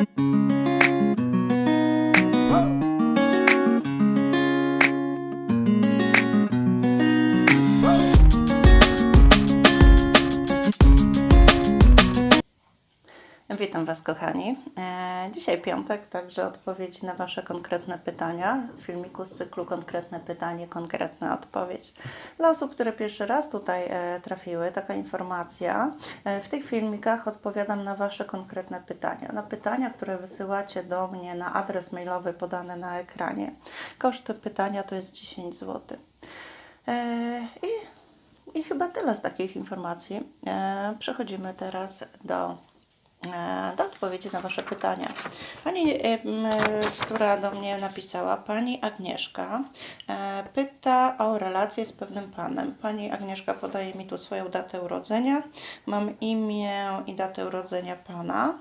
thank you Witam Was, kochani. E, Dzisiaj piątek, także odpowiedzi na Wasze konkretne pytania. W filmiku z cyklu Konkretne pytanie, konkretna odpowiedź. Dla osób, które pierwszy raz tutaj e, trafiły, taka informacja. E, W tych filmikach odpowiadam na Wasze konkretne pytania. Na pytania, które wysyłacie do mnie na adres mailowy podany na ekranie. Koszt pytania to jest 10 zł. I, I chyba tyle z takich informacji. Przechodzimy teraz do e, do odpowiedzi na Wasze pytania. Pani, która do mnie napisała, Pani Agnieszka, e, pyta o relację z pewnym Panem. Pani Agnieszka podaje mi tu swoją datę urodzenia. Mam imię i datę urodzenia Pana.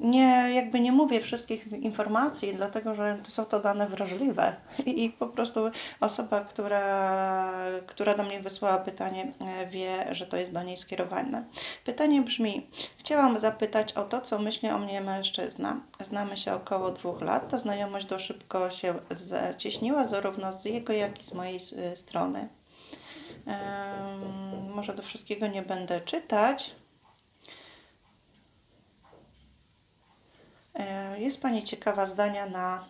Nie, jakby nie mówię wszystkich informacji, dlatego że są to dane wrażliwe i po prostu osoba, która, która do mnie wysłała pytanie, e, wie, że to jest do niej skierowane. Pytanie brzmi: Chciałam zapytać o to, co myśli o mnie mężczyzna. Znamy się około dwóch lat. Ta znajomość dość szybko się zacieśniła, zarówno z jego, jak i z mojej y, strony. Em, może do wszystkiego nie będę czytać. E, Jest Pani ciekawa zdania na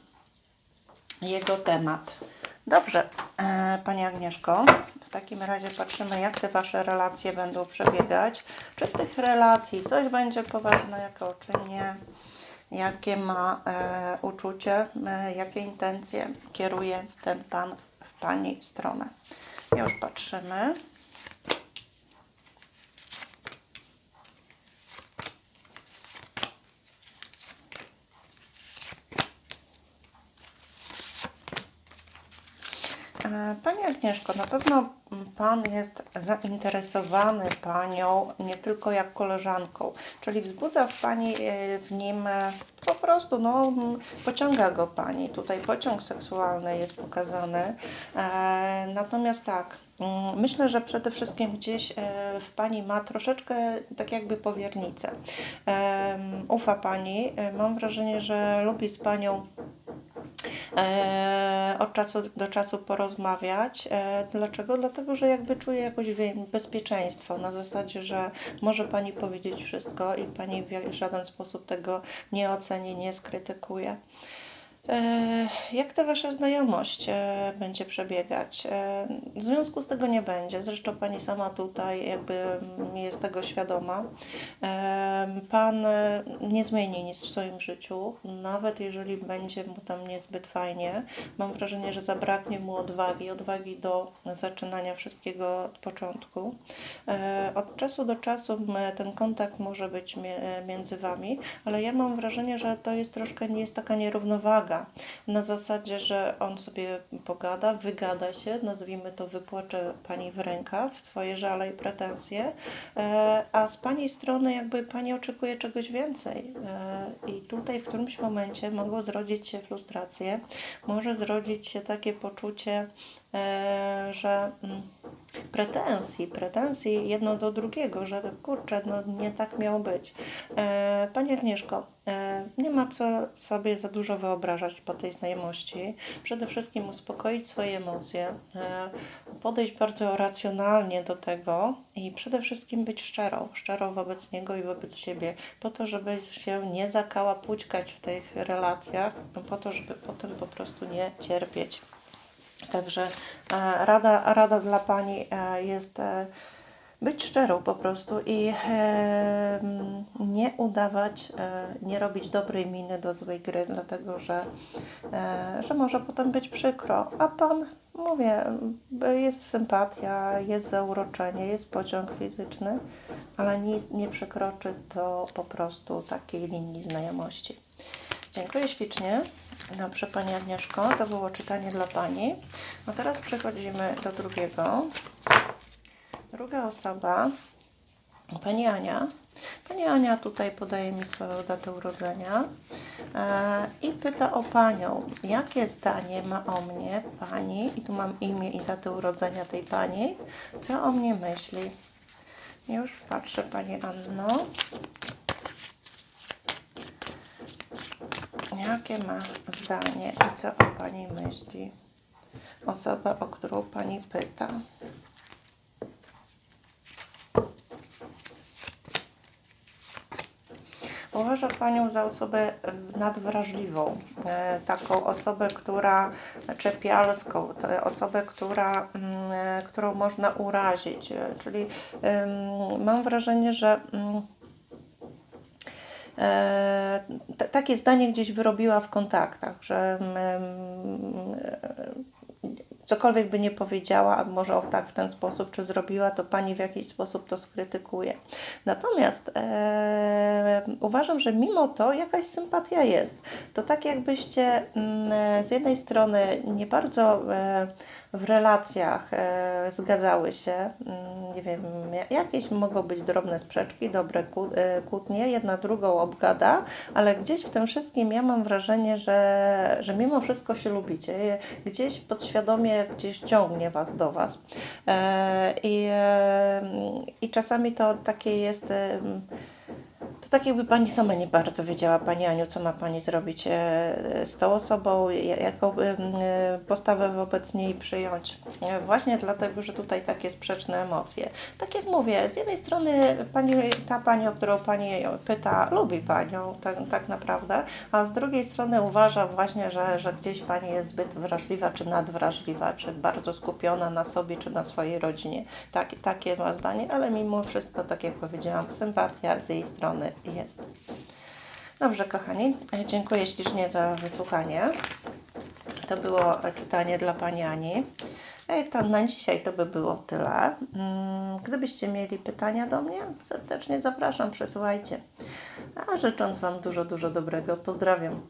jego temat. Dobrze, e, Pani Agnieszko, takim razie patrzymy, jak te Wasze relacje będą przebiegać. Czy z tych relacji coś będzie poważnego, czy nie? Jakie ma e, uczucie, e, jakie intencje kieruje ten Pan w Pani stronę? Już patrzymy. Pani Agnieszko, na pewno Pan jest zainteresowany Panią nie tylko jak koleżanką, czyli wzbudza w Pani e, w nim e, po prostu, no, pociąga go Pani. Tutaj pociąg seksualny jest pokazany. E, Natomiast tak, myślę, że przede wszystkim gdzieś e, w Pani ma troszeczkę tak jakby powiernicę. Ufa Pani, e, mam wrażenie, że lubi z Panią e, od czasu do czasu porozmawiać. E, dlaczego? Dlatego, że jakby czuje jakoś wie- bezpieczeństwo na zasadzie, że może Pani powiedzieć wszystko i Pani w żaden sposób tego nie oceni, nie skrytykuje. E, Jak ta Wasza znajomość e, będzie przebiegać? E, W związku z tego nie będzie. Zresztą Pani sama tutaj jakby jest tego świadoma. Pan nie zmieni nic w swoim życiu, nawet jeżeli będzie mu tam niezbyt fajnie. Mam wrażenie, że zabraknie mu odwagi, odwagi do zaczynania wszystkiego od początku. Od czasu do czasu ten kontakt może być między Wami, ale ja mam wrażenie, że to jest troszkę nie jest taka nierównowaga. Na zasadzie, że on sobie pogada, wygada się, nazwijmy to, wypłacze Pani w rękaw swoje żale i pretensje, e, a z Pani strony jakby Pani oczekuje czegoś więcej. E, I tutaj w którymś momencie mogą zrodzić się frustracje, może zrodzić się takie poczucie, e, że mm, pretensji, pretensji jedno do drugiego, że kurczę, no nie tak miało być. E, Pani Agnieszko, e, nie ma co sobie za dużo wyobrażać po tej znajomości. Przede wszystkim uspokoić swoje emocje, e, podejść bardzo racjonalnie do tego i przede wszystkim być szczerą, szczerą wobec niego i wobec siebie, po to, żeby się nie zakałapućkać w tych relacjach, no po to, żeby potem po prostu nie cierpieć. Także e, rada, rada dla Pani e, jest e, być szczerą po prostu i nie udawać, nie robić dobrej miny do złej gry, dlatego że, że może potem być przykro. A Pan, mówię, jest sympatia, jest zauroczenie, jest pociąg fizyczny, ale nie, nie przekroczy to po prostu takiej linii znajomości. Dziękuję ślicznie. Dobrze, Pani Agnieszko, to było czytanie dla Pani. A teraz przechodzimy do drugiego. Druga osoba, Pani Ania. Pani Ania tutaj podaje mi swoją datę urodzenia e, i pyta o Panią, jakie zdanie ma o mnie Pani, i tu mam imię i datę urodzenia tej Pani, co o mnie myśli. Już patrzę Pani Anno. Jakie ma zdanie i co o Pani myśli osoba, o którą Pani pyta? Uważa Panią za osobę nadwrażliwą, e, taką osobę, która czepialską, osobę, która, mm, e, którą można urazić, czyli mam wrażenie, że mm, takie zdanie gdzieś wyrobiła w kontaktach, że mm, e, cokolwiek by nie powiedziała, a może o tak w ten sposób, czy zrobiła, to pani w jakiś sposób to skrytykuje. Natomiast e, uważam, że mimo to jakaś sympatia jest. To tak jakbyście mm, z jednej strony nie bardzo e, w relacjach e, zgadzały się, mm, nie wiem, ja- jakieś mogą być drobne sprzeczki, dobre e, kłótnie, jedna drugą obgada, ale gdzieś w tym wszystkim ja mam wrażenie, że, że mimo wszystko się lubicie. Gdzieś podświadomie gdzieś ciągnie was do was. E, I, i czasami to takie jest. Tak jakby Pani sama nie bardzo wiedziała, Pani Aniu, co ma Pani zrobić e, z tą osobą, ja- jaką e, postawę wobec niej przyjąć. E, Właśnie dlatego, że tutaj takie sprzeczne emocje. Tak jak mówię, z jednej strony pani, ta Pani, o którą Pani pyta, lubi Panią tak, tak naprawdę, a z drugiej strony uważa właśnie, że, że gdzieś Pani jest zbyt wrażliwa, czy nadwrażliwa, czy bardzo skupiona na sobie, czy na swojej rodzinie. Tak, takie ma zdanie, ale mimo wszystko, tak jak powiedziałam, sympatia z jej strony jest. Dobrze, kochani, dziękuję ślicznie za wysłuchanie. To było czytanie dla Pani Ani. I to na dzisiaj to by było tyle. Mm, Gdybyście mieli pytania do mnie, serdecznie zapraszam, przesyłajcie. A życząc Wam dużo, dużo dobrego, pozdrawiam.